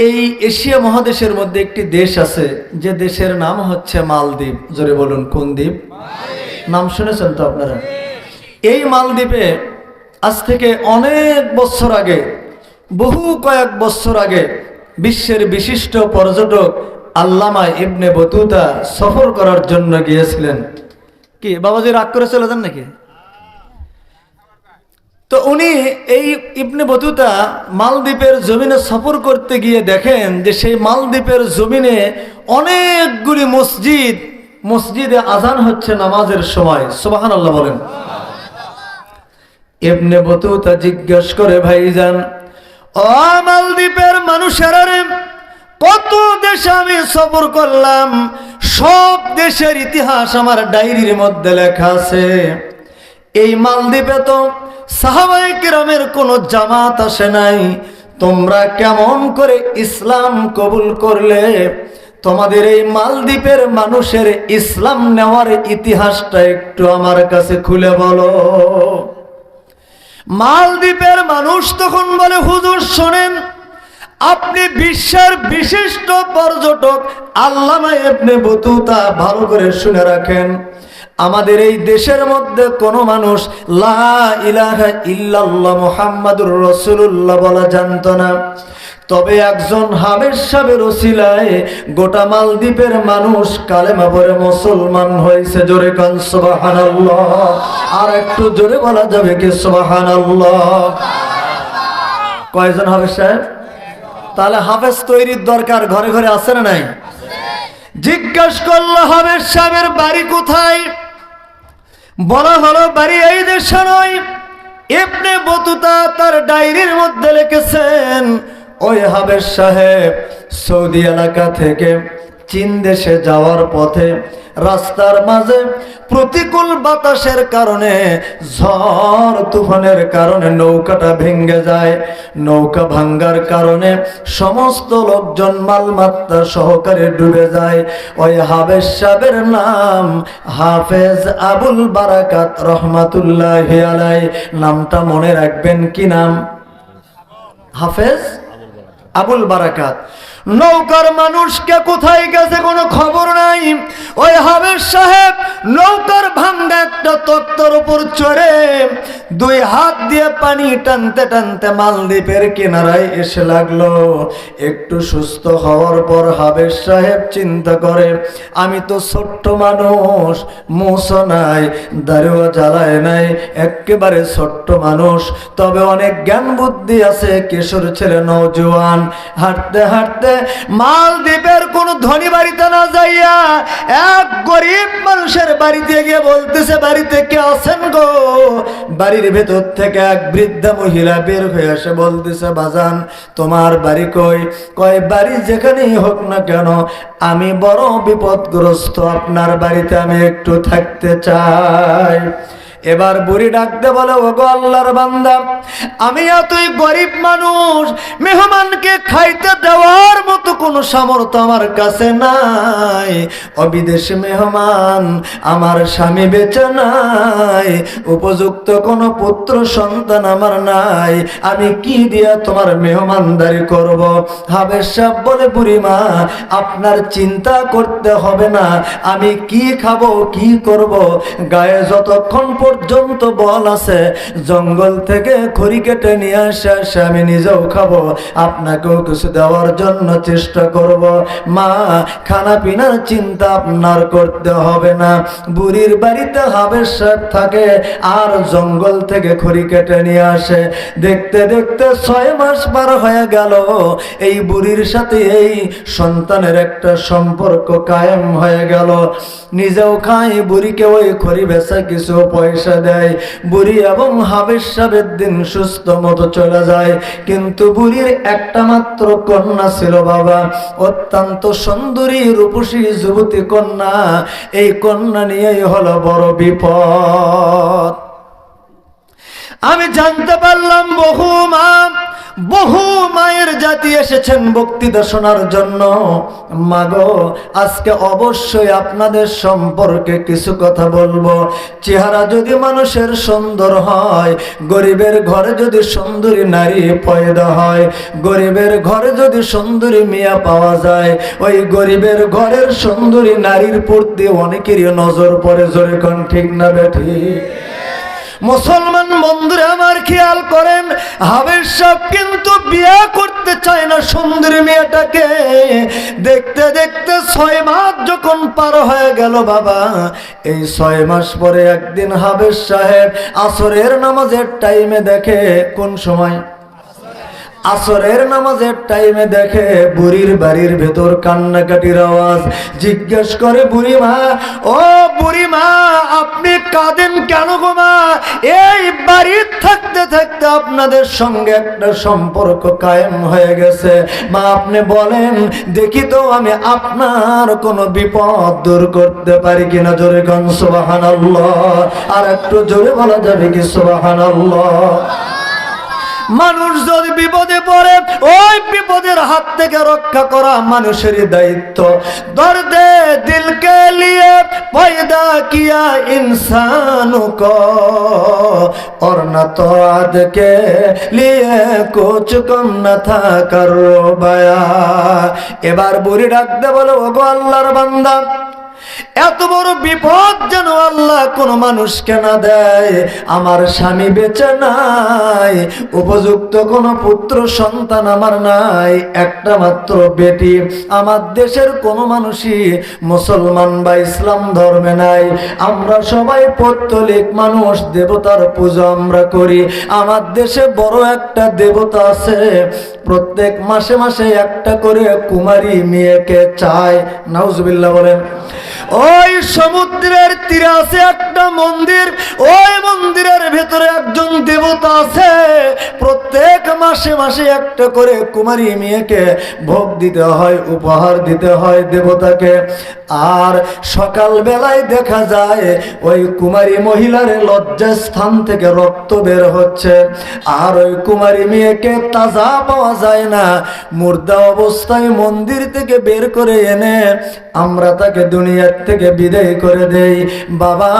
এই এশিয়া মহাদেশের মধ্যে একটি দেশ আছে যে দেশের নাম হচ্ছে মালদ্বীপ। জোরে বলুন কোন দ্বীপ? নাম শুনেছেন তো আপনারা? এই মালদ্বীপে আজ থেকে অনেক বছর আগে বহু কয়েক বছর আগে বিশ্বের বিশিষ্ট পর্যটক আল্লামা ইবনে বতুতা সফর করার জন্য গিয়েছিলেন। কি বাবাজি রাগ করে চলে যান নাকি? তো উনি এই ইবনে বতুতা মালদ্বীপের জমিনে সফর করতে গিয়ে দেখেন যে সেই মালদ্বীপের জমিনে অনেকগুলি মসজিদ, মসজিদে আজান হচ্ছে নামাজের সময়। সুবাহান আল্লাহ বলেন। ইবনে বতুতা জিজ্ঞেস করে, ভাইজান, ও মালদ্বীপের মানুষেরা কত দেশে আমি সফর করলাম? সব দেশের ইতিহাস আমার ডায়েরির মধ্যে লেখা আছে। এই মালদ্বীপে তো সাহাবাই কিরামের কোনো জামাত আসে নাই। তোমরা কেমন করে ইসলাম কবুল করলে? তোমাদের এই মালদ্বীপের মানুষের ইসলাম নেওয়ার ইতিহাসটা একটু আমার কাছে খুলে বলো। মালদ্বীপের মানুষ তখন বলে, হুজুর, শোনেন, আপনি বিশ্বের বিশিষ্ট পর্যটক আল্লামা ইবনে বতুতা ভালো করে শুনে রাখেন। আমাদের এই দেশের মধ্যে কোনো মানুষ লা ইল্লাল্লাহ মুহাম্মাদুর রাসূলুল্লাহ বলা জানত না। তবে একজন হাবের সাহেবের ওসিলায় গোটা মালদ্বীপের মানুষ কালেমা পরে মুসলমান হয়েছে। জোরে কান, সুবহানাল্লাহ। আর একটু জোরে বলা যাবে কি, সুবহানাল্লাহ? কয়জন হাবেজ সাহেব? তাহলে হাফেজ তৈরির দরকার ঘরে ঘরে আছে না নাই? জিজ্ঞাস করল হাবেজ সাহেবের বাড়ি কোথায়? বলা হলো, বাড়ি এই দেশে নয়। এপনে বতুতা তার ডায়েরির মধ্যে লিখেছেন, ওই হাবের সাহেব সৌদি এলাকা থেকে চীন দেশে যাওয়ার পথে রাস্তার মাঝে প্রতিকূল বাতাসের কারণে, ঝড় তুফানের কারণে নৌকাটা ভেঙে যায়। নৌকা ভাঙ্গার কারণে সমস্ত লোকজন মালমাত্রা সহকারে ডুবে যায়। ওই হাফেজ সাহেবের নাম হাফেজ আবুল বারাকাত রহমাতুল্লাহ আলাই। নামটা মনে রাখবেন কি নাম? হাফেজ আবুল বারাকাত। নৌকার মানুষকে কোথায় গেছে কোনো খবর নাই? ওই হাবের সাহেব নৌকার ভাঙ্গা একটা তত্তর উপর চড়ে দুই হাত দিয়ে পানি টানতে টানতে মালদ্বীপের কিনারায় এসে লাগল। একটু সুস্থ হওয়ার পর হাবের সাহেব চিন্তা করে, আমি তো ছোট্ট মানুষ, মুসো নাই দাঁড়িয়ে জ্বালায় নাই, একেবারে ছোট্ট মানুষ। তবে অনেক জ্ঞান বুদ্ধি আছে, কিশোর ছেলে নৌজোয়ান হাঁটতে হাঁটতে মালদ্বীপের কোন ধনী বাড়িতে না যাইয়া এক গরিব মানুষের বাড়িতে গিয়ে বলতেছে, বাড়িতে কে আছেন গো? বাড়ির ভেতর থেকে এক বৃদ্ধা মহিলা বের হয়ে এসে বলতেছে, বাজান, তোমার বাড়ি কই? কয়, বাড়ি যেখানেই হোক না কেন, আমি বড় বিপদগ্রস্ত, আপনার বাড়িতে আমি একটু থাকতে চাই। এবার বুড়ি ডাকতে বলে ও গো আল্লাহর বান্দা আমি এতই গরিব মানুষ, মেহমানকে খাইতে দেওয়ার মতো কোনো সামর্থ্য আমার কাছে নাই। অবিদেশি মেহমান, আমার স্বামী বেঁচে নাই, উপযুক্ত কোনো পুত্র সন্তান আমার নাই। আমি কি দিয়া তোমার মেহমানদারি করব? হাবের সাহেব বলে বুড়িমা আপনার চিন্তা করতে হবে না, আমি কি খাব, কি করব? গায়ে যতক্ষণ পর্যন্ত বল আছে। জঙ্গল থেকে খড়ি কেটে নিয়ে আসে আমি নিজেও খাব। আপনাকেও কিছু দেওয়ার জন্য চেষ্টা করব। মা, খানা পিনার চিন্তা আপনার করতে হবে না। বুড়ির বাড়িতে সাহেব থাকে, আর জঙ্গল থেকে খড়ি কেটে নিয়ে আসে। দেখতে দেখতে ছয় মাস পার হয়ে গেল। এই বুড়ির সাথে এই সন্তানের একটা সম্পর্ক কায়েম হয়ে গেল। নিজেও খাই, বুড়িকে ওই খড়ি বেচা কিছু পয়সা দেয়। বুড়ি এবং হাবের সাহেবের দিন সুস্থ মতো চলে যায়। কিন্তু বুড়ির একটা মাত্র কন্যা ছিল বাবা। অত্যন্ত সুন্দরী, রূপসী যুবতী কন্যা। এই কন্যা নিয়েই হলো বড় বিপদ। আমি জানতে পারলাম বহু মা বহু মায়ের জাতি এসেছেন বক্তৃতা শোনার জন্য। মাগো, আজকে অবশ্যই আপনাদের সম্পর্কে কিছু কথা বলব। চেহারা যদি মানুষের সুন্দর হয়, গরিবের ঘরে যদি সুন্দরী নারী পয়দা হয়, গরিবের ঘরে যদি সুন্দরী মিয়া পাওয়া যায়, ওই গরিবের ঘরের সুন্দরী নারীর প্রতি অনেকেরই নজর পড়ে, জোরে কোন ঠিক না বেঠি মুসলমান বন্ধুরা, আমার খেয়াল করেন হাবের সব কিন্তু বিয়ে করতে চায় না সুন্দরী মেয়েটাকে। দেখতে দেখতে ছয় মাস যখন পার হয়ে গেল বাবা, এই ছয় মাস পরে একদিন হাবের সাহেব আসরের নামাজের টাইমে দেখে, কোন সময়? আসরের নামাজের টাইমে দেখে বুড়ির বাড়ির ভেতর কান্নাকাটির আওয়াজ। জিজ্ঞেস করে, বুড়ি মা, ও বুড়ি মা, আপনি কাঁদেন কেন গো মা? এই বাড়ির থাকতে থাকতে আপনাদের সঙ্গে একটা সম্পর্ক কায়েম হয়ে গেছে। মা, আপনি বলেন, দেখি তো আমি আপনার কোনো বিপদ দূর করতে পারি কিনা জোরে গান সোবাহান আর একটু জোরে বলা যাবে কি সোবাহান মানুষ যদি বিপদে পড়ে, ওই বিপদের হাত থেকে রক্ষা করা মানুষের দায়িত্ব। দর্দে দিলকে লিয়ে পয়দা কিয়া ইনসান তো আজকে লিয়ে কোচ কম না থাকার বায়া। এবার বুড়ি ডাকতে বলো গো আল্লাহর বান্দা এত বড় বিপদ যেন আল্লাহ কোন মানুষকে না দেয়। আমার স্বামী বেঁচে নাই, উপযুক্ত কোন পুত্র সন্তান আমার নাই, একটা মাত্র বেটি। আমার দেশের কোন মানুষই মুসলমান বা ইসলাম ধর্মে নাই। আমরা সবাই পত্তলিক মানুষ, দেবতার পূজা আমরা করি। আমার দেশে বড় একটা দেবতা আছে, প্রত্যেক মাসে মাসে একটা করে কুমারী মেয়েকে চায়। নাউজুবিল্লাহ বলেন। ওই সমুদ্রের তীরে আছে একটা মন্দির, ওই মন্দিরের ভেতরে একজন দেবতা আছে। প্রত্যেক মাসে মাসে একটা করে কুমারী মেয়েকে ভোগ দিতে হয়, উপহার দিতে হয় দেবতাকে। আর সকাল বেলায় দেখা যায়, ওই কুমারী মহিলার লজ্জাস্থান থেকে রক্ত বের হচ্ছে। আর ওই কুমারী মেয়েকে তাজা পাওয়া যায় না। মুর্দা অবস্থায় মন্দির থেকে বের করে এনে আমরা তাকে দুনিয়ার থেকে বিদায় করে দেই। বাবা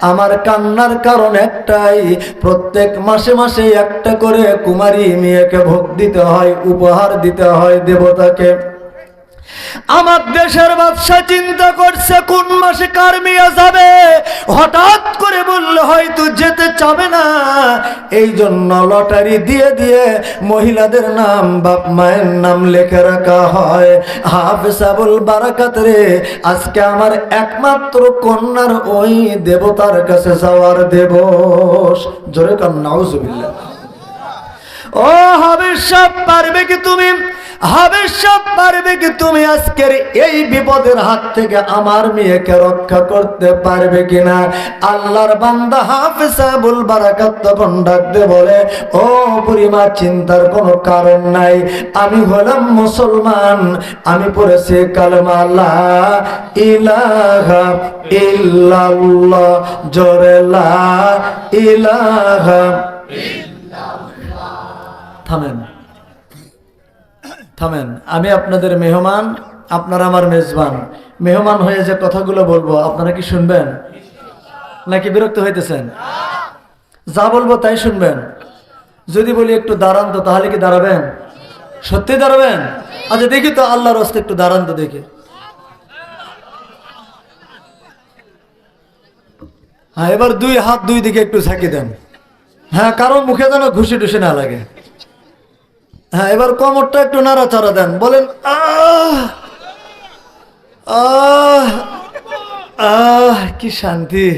আমার কান্নার কারণ একটাই, প্রত্যেক মাসে মাসে একটা করে কুমারী মেয়েকে ভোগ দিতে হয়, উপহার দিতে হয় দেবতাকে। আমার দেশের বাদশা চিন্তা করছে কোন মাসে কার মেয়ে যাবে। হঠাৎ করে বললে, হয়তো যেতে চাবে না। এই জন্য লটারি দিয়ে দিয়ে মহিলাদের নাম, বাপ মায়ের নাম লিখে রাখা হয়। হাফেসাবুল বারাকাত রে, আজকে আমার একমাত্র কন্যার ওই দেবতার কাছে যাওয়ার দেবস। জোরে কান নাউজুবিল্লাহ। ও হাবির সাহ পারবে কি তুমি? পারবে কি তুমি আজকের এই বিপদের হাত থেকে আমার মেয়েকে রক্ষা করতে পারবে কিনা? আল্লাহর বান্দা তখন ডাকতে বলে, ও বুড়িমা, চিন্তার কোনো কারণ নাই। আমি হলাম মুসলমান। আমি পড়েছি কালমা লা ইলাহা ইল্লাল্লাহ। জোরে লা ইলাহা থামেন। থামেন, আমি আপনাদের মেহমান, আপনারা আমার মেজবান। মেহমান হয়ে যে কথাগুলো বলব, আপনারা কি শুনবেন? নাকি বিরক্ত হইতেছেন? যা বলব তাই শুনবেন। যদি বলি একটু দাঁড়ান তো, তাহলে কি দাঁড়াবেন? সত্যি দাঁড়াবেন? আচ্ছা দেখি তো আল্লাহর হস্তে একটু দাঁড়ান তো দেখি। হ্যাঁ এবার দুই হাত দুই দিকে একটু ঝাঁকি দেন। হ্যাঁ কারণ মুখে যেন ঘুষি টুসি না লাগে। হ্যাঁ এবার কোমরটা একটু নাড়াচাড়া দেন। বলেন, আহ আহ আহ, কি শান্তি।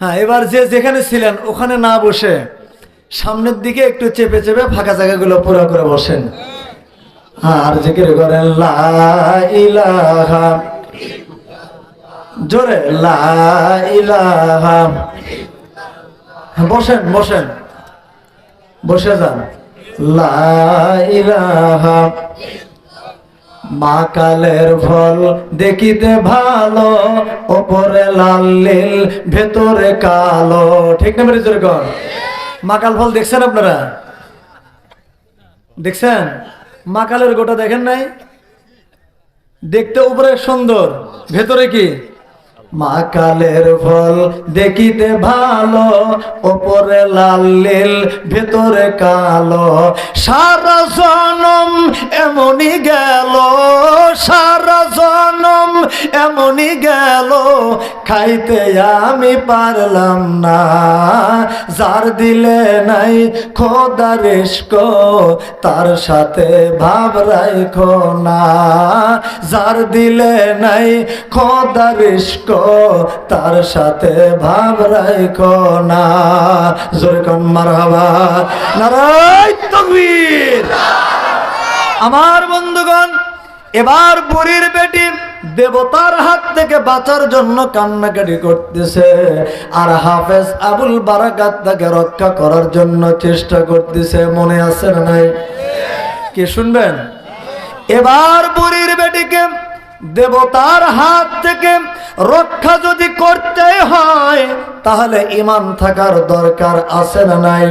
হ্যাঁ এবার যে যেখানে ছিলেন, ওখানে না বসে সামনের দিকে একটু চেপে চেপে ফাঁকা জায়গাগুলো পুরো করে বসেন। হ্যাঁ আর যে করে করেন জোরে বসেন বসেন। বসে যান। লা ইলাহা মা কালের ফল দেখিতে ভালো, ওপরে লাল নীল, ভেতরে কালো। ঠিক না মেরে জোরে কর? মা কাল ফল দেখছেন আপনারা? দেখছেন? মাকালের গোটা দেখেন নাই? দেখতে উপরে সুন্দর, ভেতরে কি? মাকালের ফল দেখিতে ভালো, ওপরে লাল নীল, ভেতরে কালো। সারা জনম এমনই গেল, সারা জনম এমনই গেল, খাইতে আমি পারলাম না। যার দিলে নাই খোদা রেস্ক, তার সাথে ভাব রাখো না। যার দিলে নাই খোদা রেস্ক তার সাথে ভাব না। নারায় তকবীর। আমার বন্ধুগণ, এবার বুড়ির বেটি দেবতার হাত থেকে বাঁচার জন্য কান্নাকাটি করতেছে আর হাফেজ আবুল বারাকাত তাকে রক্ষা করার জন্য চেষ্টা করতেছে। মনে আছে না নাই? কি শুনবেন? এবার বুড়ির বেটিকে দেবতার হাত থেকে রক্ষা যদি করতে হয় তাহলে ইমান থাকার দরকার আছে না নাই?